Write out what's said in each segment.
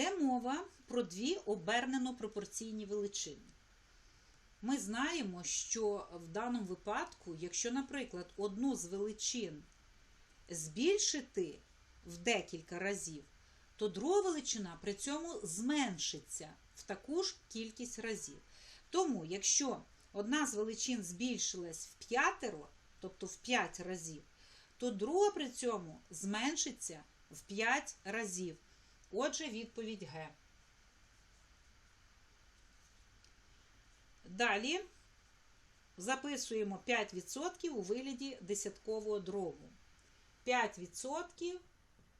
Йде мова про дві обернено пропорційні величини. Ми знаємо, що в даному випадку, якщо, наприклад, одну з величин збільшити в декілька разів, то друга величина при цьому зменшиться в таку ж кількість разів. Тому, якщо одна з величин збільшилась в п'ятеро, тобто в 5 разів, то друга при цьому зменшиться в 5 разів. Отже, відповідь Г. Далі записуємо 5% у вигляді десяткового дробу. 5%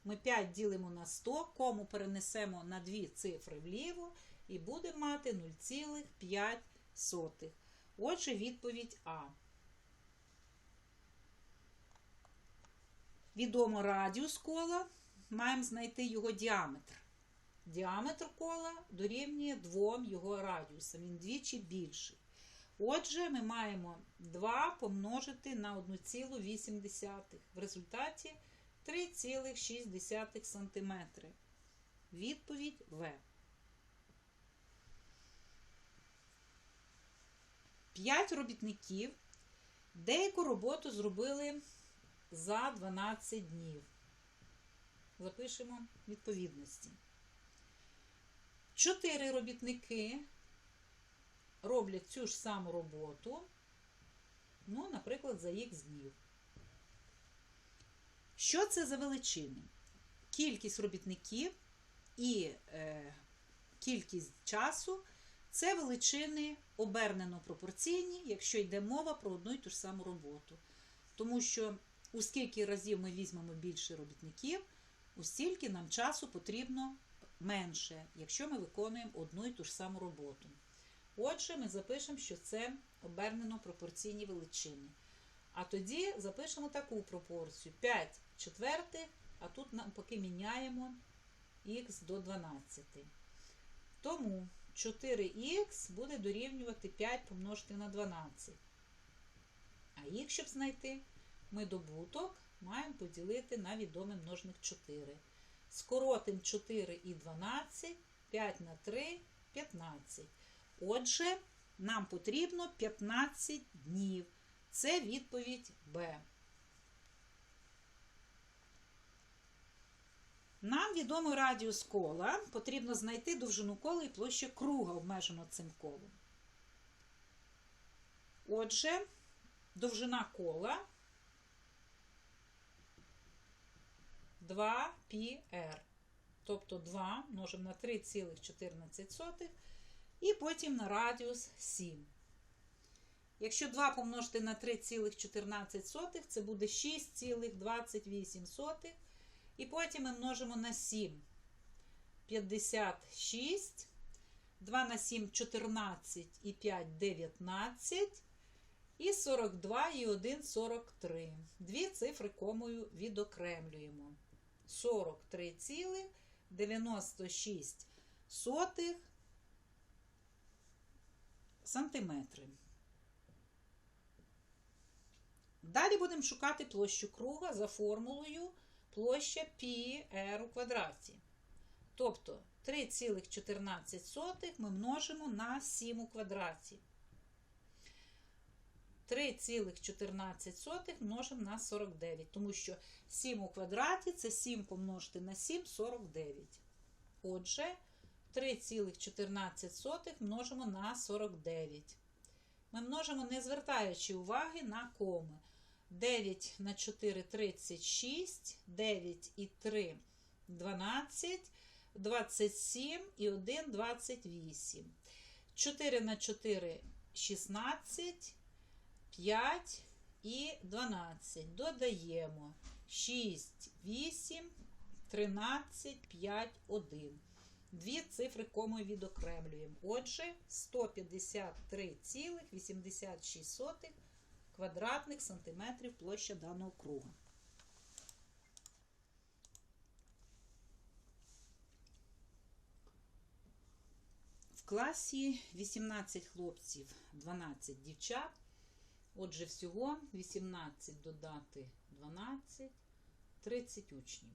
ми 5 ділимо на 100, кому перенесемо на дві цифри вліво і будемо мати 0,5. Отже, відповідь А. Відомо радіус кола, маємо знайти його діаметр. Діаметр кола дорівнює двом його радіусам, він двічі більший. Отже, ми маємо 2 помножити на 1,8. В результаті 3,6 см. Відповідь В. 5 робітників деяку роботу зробили за 12 днів. Запишемо відповідності. Чотири робітники роблять цю ж саму роботу, ну, наприклад, за х днів. Що це за величини? Кількість робітників і е, кількість часу це величини обернено пропорційні, якщо йде мова про одну і ту ж саму роботу. Тому що у скільки разів ми візьмемо більше робітників, у стільки нам часу потрібно менше, якщо ми виконуємо одну і ту ж саму роботу. Отже, ми запишемо, що це обернено пропорційні величини. А тоді запишемо таку пропорцію: 5 четвертих, а тут навпаки міняємо х до 12. Тому 4х буде дорівнювати 5 помножити на 12. А х, щоб знайти, ми добуток маємо поділити на відомий множник 4. Скоротим 4 і 12, 5 на 3 15. Отже, нам потрібно 15 днів. Це відповідь Б. Нам відомий радіус кола. Потрібно знайти довжину кола і площу круга, обмежено цим колом. Отже, довжина кола 2πr. Тобто 2 множимо на 3,14 і потім на радіус 7. Якщо 2 помножити на 3,14, це буде 6,28. І потім ми множимо на 7. 56. 2 на 7 14 і 5 19. І 42 і 1 43. Дві цифри комою відокремлюємо. 43,96 сантиметри. Далі будемо шукати площу круга за формулою площа πr у квадраті. Тобто 3,14 ми множимо на 7 у квадраті. 3,14 множимо на 49, тому що 7 у квадраті це 7 помножити на 7 49. Отже, 3,14 множимо на 49. Ми множимо, не звертаючи уваги на коми. 9 на 4 36, 9 і 3 12, 27 і 1 28. 4 на 4 16, 5 і 12. Додаємо 6, 8, 13, 5, 1. Дві цифри комою відокремлюємо. Отже, 153,86 квадратних сантиметрів площа даного круга. В класі 18 хлопців, 12 дівчат. Отже, всього 18 додати 12, 30 учнів.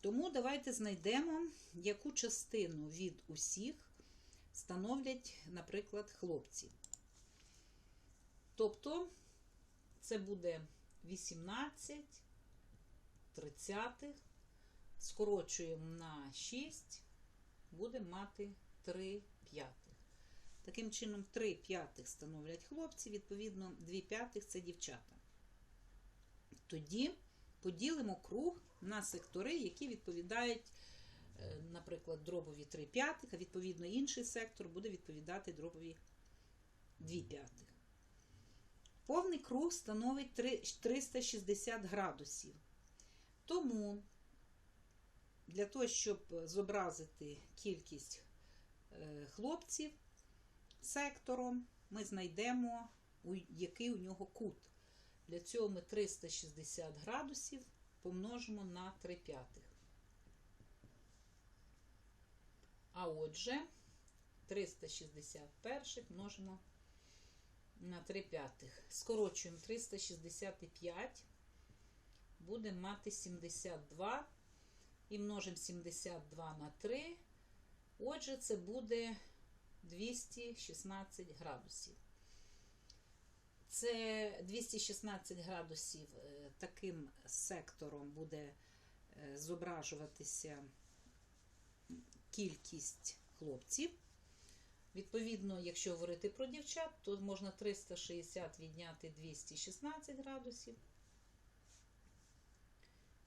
Тому давайте знайдемо, яку частину від усіх становлять, наприклад, хлопці. Тобто, це буде 18 тридцятих, скорочуємо на 6, будемо мати 3 п'ятих. Таким чином, 3 п'ятих становлять хлопці, відповідно, 2 п'ятих це дівчата. Тоді поділимо круг на сектори, які відповідають, е, наприклад, дробові 3 п'ятих, а відповідно інший сектор буде відповідати дробові 2 п'ятих. Повний круг становить 360 градусів. Тому для того, щоб зобразити кількість е, хлопців сектором, ми знайдемо, який у нього кут. Для цього ми 360 градусів помножимо на 3 п'ятих. А отже, 361 множимо на 3 п'ятих. Скорочуємо 365, будемо мати 72 і множимо 72 на 3. Отже, це буде 216 градусів. Це 216 градусів е, таким сектором буде е, зображуватися кількість хлопців. Відповідно, якщо говорити про дівчат, то можна 360 відняти 216 градусів.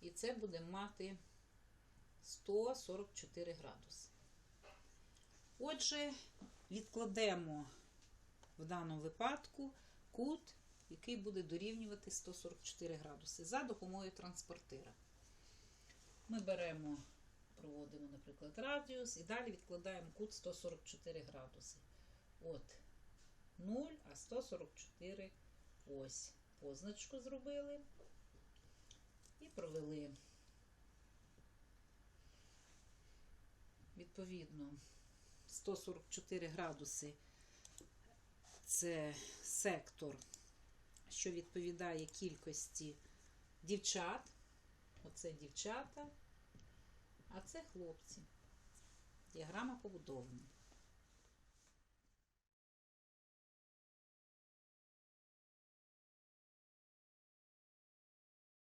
І це буде мати 144 градуси. Отже, відкладемо в даному випадку кут, який буде дорівнювати 144 градуси за допомогою транспортира. Ми беремо, проводимо, наприклад, радіус і далі відкладаємо кут 144 градуси. От 0, а 144 ось. Позначку зробили і провели. Відповідно, 144 градуси це сектор, що відповідає кількості дівчат. Оце дівчата, а це хлопці. Діаграма побудована.